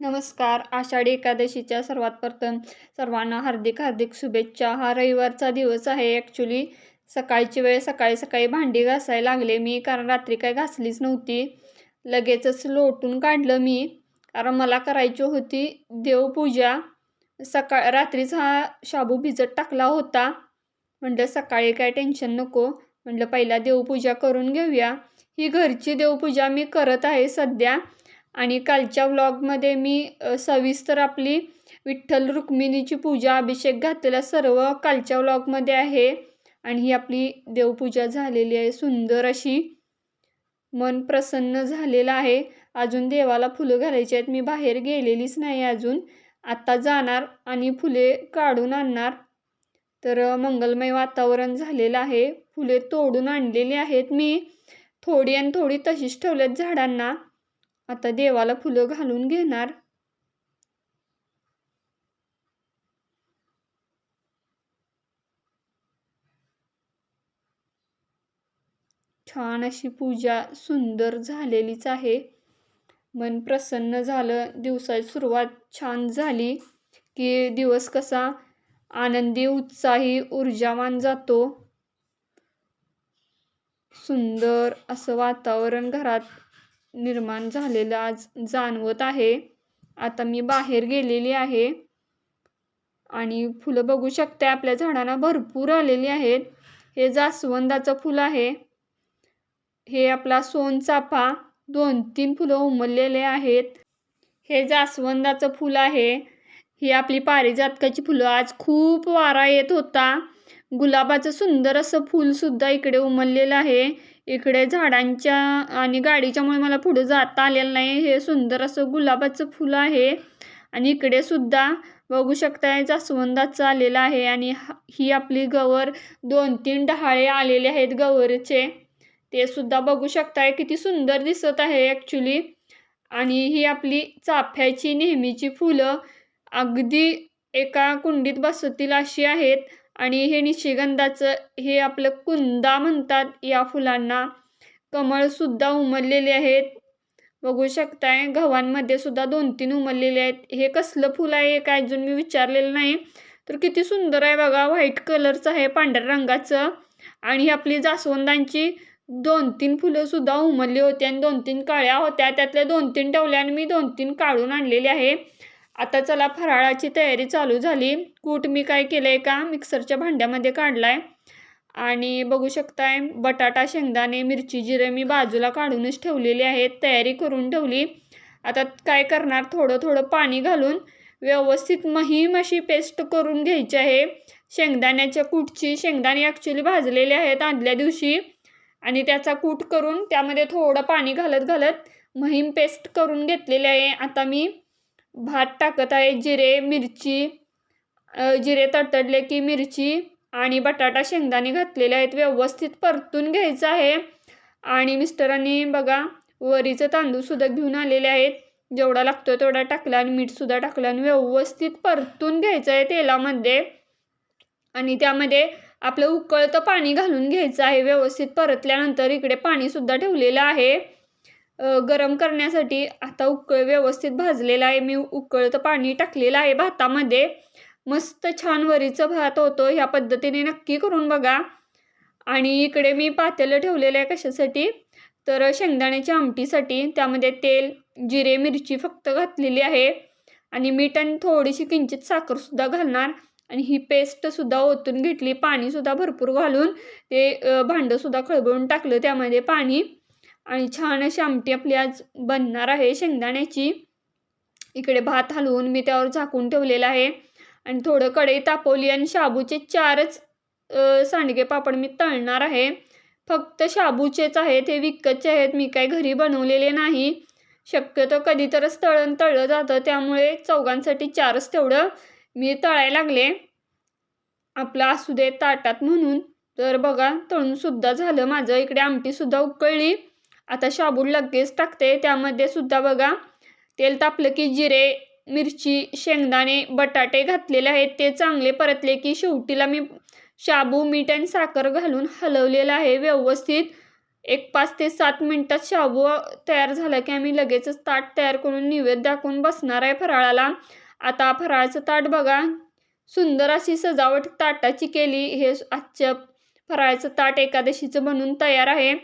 नमस्कार. आषाढी एकादशीच्या सर्वात प्रथम सर्वांना हार्दिक हार्दिक शुभेच्छा. हा रविवारचा दिवस आहे. ॲक्च्युली सकाळची वेळ सकाळी सकाळी भांडी घासायला लागले मी कारण रात्री काय घासलीच नव्हती. लगेचच लोटून काढलं मी. कारण मला करायची होती देवपूजा. सकाळ रात्रीच हा शाबू भिजत टाकला होता. म्हटलं सकाळी काय टेन्शन नको. म्हटलं पहिला देवपूजा करून घेऊया. ही घरची देवपूजा मी करत आहे सध्या. आणि कालच्या व्लॉगमध्ये मी सविस्तर आपली विठ्ठल रुक्मिणीची पूजा अभिषेक घातलेला सर्व कालच्या व्लॉगमध्ये आहे. आणि ही आपली देवपूजा झालेली आहे. सुंदर अशी मन प्रसन्न झालेलं आहे. अजून देवाला फुलं घालायची आहेत. मी बाहेर गेलेलीच नाही अजून. आत्ता जाणार आणि फुले काढून आणणार. तर मंगलमय वातावरण झालेलं आहे. फुले तोडून आणलेली आहेत मी. थोडी आणि थोडी तशीच ठेवल्यात झाडांना. आता देवाला फुलं घालून घेणार. छान अशी पूजा सुंदर झालेलीच आहे. मन प्रसन्न झालं दिवसाची सुरुवात छान झाली की दिवस कसा आनंदी उत्साही ऊर्जावान जातो. सुंदर असं वातावरण घरात निर्माण झालेलं आज जाणवत आहे. आता मी बाहेर गेलेली आहे. आणि फुलं बघू शकते आपल्या झाडांना भरपूर आलेली आहेत. हे जास्वंदाचं फुल आहे. हे आपला सोनचाफा दोन तीन फुलं उमललेले आहेत. हे जास्वंदाचं फुल आहे. ही आपली पारिजातकाची फुलं. आज खूप वारा येत होता. गुलाबाचं सुंदर असं फूलसुद्धा इकडे उमललेलं आहे. इकडे झाडांच्या आणि गाडीच्यामुळे मला पुढे जाता आलेलं नाही. हे सुंदर असं गुलाबाचं फुलं आहे. आणि इकडे सुद्धा बघू शकताय जास्वंदाचं आलेलं आहे. आणि ही आपली गवर दोन तीन डहाळे आलेले आहेत गवरचे. ते सुद्धा बघू शकताय किती सुंदर दिसत आहे ॲक्च्युली आणि ही आपली चाफ्याची नेहमीची फुलं अगदी एका कुंडीत बसतील अशी आहेत. आणि हे निशिगंधाचं हे आपलं कुंदा म्हणतात या फुलांना. कमळसुद्धा उमललेले आहेत. बघू शकताय गव्हांमध्ये सुद्धा दोन तीन उमललेले आहेत. हे कसलं फुल आहे काय अजून मी विचारलेलं नाही. तर किती सुंदर आहे बघा व्हाईट कलरचं आहे पांढऱ्या रंगाचं. आणि ही आपली जास्वंदांची दोन तीन फुलं सुद्धा उमलली होती आणि दोन तीन काळ्या होत्या. त्यातल्या दोन तीन ठेवल्या आणि मी दोन तीन काढून आणलेले आहे. आता चला फराळाची तयारी चालू झाली. कूट मी काय केलं आहे का? मिक्सरच्या भांड्यामध्ये काढला आहे आणि बघू शकताय बटाटा शेंगदाणे मिरची जिरे मी बाजूला काढूनच ठेवलेली आहेत. तयारी करून ठेवली. आता काय करणार? थोडं थोडं पाणी घालून व्यवस्थित महीम अशी पेस्ट करून घ्यायची आहे. शेंगदाण्याच्या कूटची शेंगदाणे ॲक्च्युली भाजलेले आहेत आदल्या दिवशी. आणि त्याचा कूट करून त्यामध्ये थोडं पाणी घालत घालत महीम पेस्ट करून घेतलेली आहे. आता मी भात टाकत आहे जिरे मिरची जिरे तडतडले की मिरची आणि बटाटा शेंगदाणे घातलेले आहेत. व्यवस्थित परतून घ्यायचं आहे. आणि मिस्टरांनी बघा वरीचं तांदूळसुद्धा घेऊन आलेले आहेत. जेवढा लागतो तेवढा टाकला आणि मीठसुद्धा टाकलं आणि व्यवस्थित परतून घ्यायचं आहे तेलामध्ये. आणि त्यामध्ये आपलं उकळतं पाणी घालून घ्यायचं आहे. व्यवस्थित परतल्यानंतर इकडे पाणीसुद्धा ठेवलेलं आहे. गरम करण्यासाठी आता उकळ व्यवस्थित भाजलेला आहे. मी उकळतं पाणी टाकलेलं आहे भातामध्ये. मस्त छान वरीचं भात होतो. ह्या पद्धतीने नक्की करून बघा. आणि इकडे मी पातेलं ठेवलेलं आहे कशासाठी? तर शेंगदाण्याच्या आमटीसाठी. त्यामध्ये तेल जिरे मिरची फक्त घातलेली आहे. आणि मीठ आणि थोडीशी किंचित साखरसुद्धा घालणार. आणि ही पेस्टसुद्धा ओतून घेतली. पाणीसुद्धा भरपूर घालून ते भांडंसुद्धा खळबळून टाकलं त्यामध्ये पाणी. आणि छान अशी आमटी आपली आज बनणार आहे शेंगदाण्याची. इकडे भात हलवून मी त्यावर झाकून ठेवलेलं आहे. आणि थोडं कढई तापवली आणि शाबूचे चारच सांडगे पापड मी तळणार आहे. फक्त शाबूचेच आहेत हे विकतचे आहेत मी काय घरी बनवलेले नाही. शक्यतो कधी तरच तळण तळलं जातं त्यामुळे चौघांसाठी चारच तेवढं मी तळायला लागले. आपलं असू दे ताटात म्हणून. तर बघा तळूनसुद्धा झालं माझं इकडे आमटीसुद्धा उकळली. आता शाबूड लगेच टाकते. त्यामध्ये सुद्धा बघा तेल तापलं की जिरे मिरची शेंगदाणे बटाटे घातलेले आहेत. ते चांगले परतले की शेवटीला मी शाबू मीठ आणि साखर घालून हलवलेलं आहे. व्यवस्थित एक पाच ते सात मिनटात शाबू तयार झाला की आम्ही लगेचच ताट तयार करून निवेद दाखवून बसणार आहे फराळाला. आता फराळाचं ताट बघा. सुंदर अशी सजावट ताटाची केली. हे आजच्या फराळाचं ताट एकादशीचं बनून तयार आहे.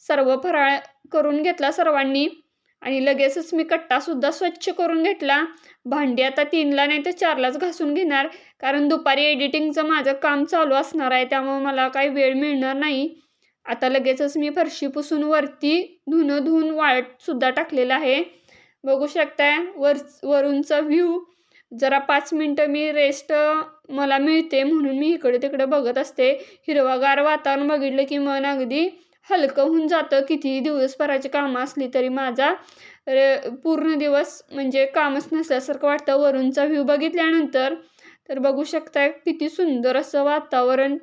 सर्व फराळ करून घेतला सर्वांनी. आणि लगेचच मी कट्टासुद्धा स्वच्छ करून घेतला. भांडी आता तीनला नाही तर चारलाच घासून घेणार. कारण दुपारी एडिटिंगचं माझं काम चालू असणार आहे त्यामुळे मला काही वेळ मिळणार नाही. आता लगेचच मी फरशी पुसून वरती धुणं धुवून वाळतसुद्धा टाकलेलं आहे. बघू शकताय वर वरूनचा व्ह्यू जरा पाच मिनटं मी रेस्ट मला मिळते म्हणून मी इकडे तिकडे बघत असते. हिरवागार वातावरण बघितलं की मन अगदी हलकं होऊन जातं. कितीही दिवसभराची कामं असली तरी माझा पूर्ण दिवस म्हणजे कामच नसल्यासारखं वाटतं. वरूनचा व्ह्यू बघितल्यानंतर तर बघू शकताय किती सुंदर असं वातावरण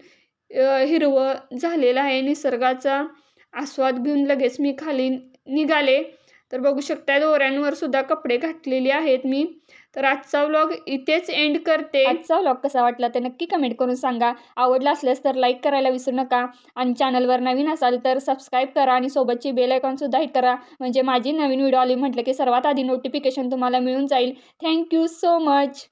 हिरवं झालेलं आहे. निसर्गाचा आस्वाद घेऊन लगेच मी खाली निघाले. तर बघू शकता दोऱ्यांवर सुद्धा कपडे घातलेले आहेत मी. तर आजचा व्लॉग इथेच एंड करते. आजचा व्लॉग कसा वाटला ते नक्की कमेंट करून सांगा. आवडला असल्यास तर लाईक करायला विसरू नका. आणि चॅनलवर नवीन असाल तर सबस्क्राईब करा आणि सोबतची बेल आयकॉनसुद्धा हिट करा. म्हणजे माझी नवीन व्हिडिओ आली म्हटलं की सर्वात आधी नोटिफिकेशन तुम्हाला मिळून जाईल. Thank you so much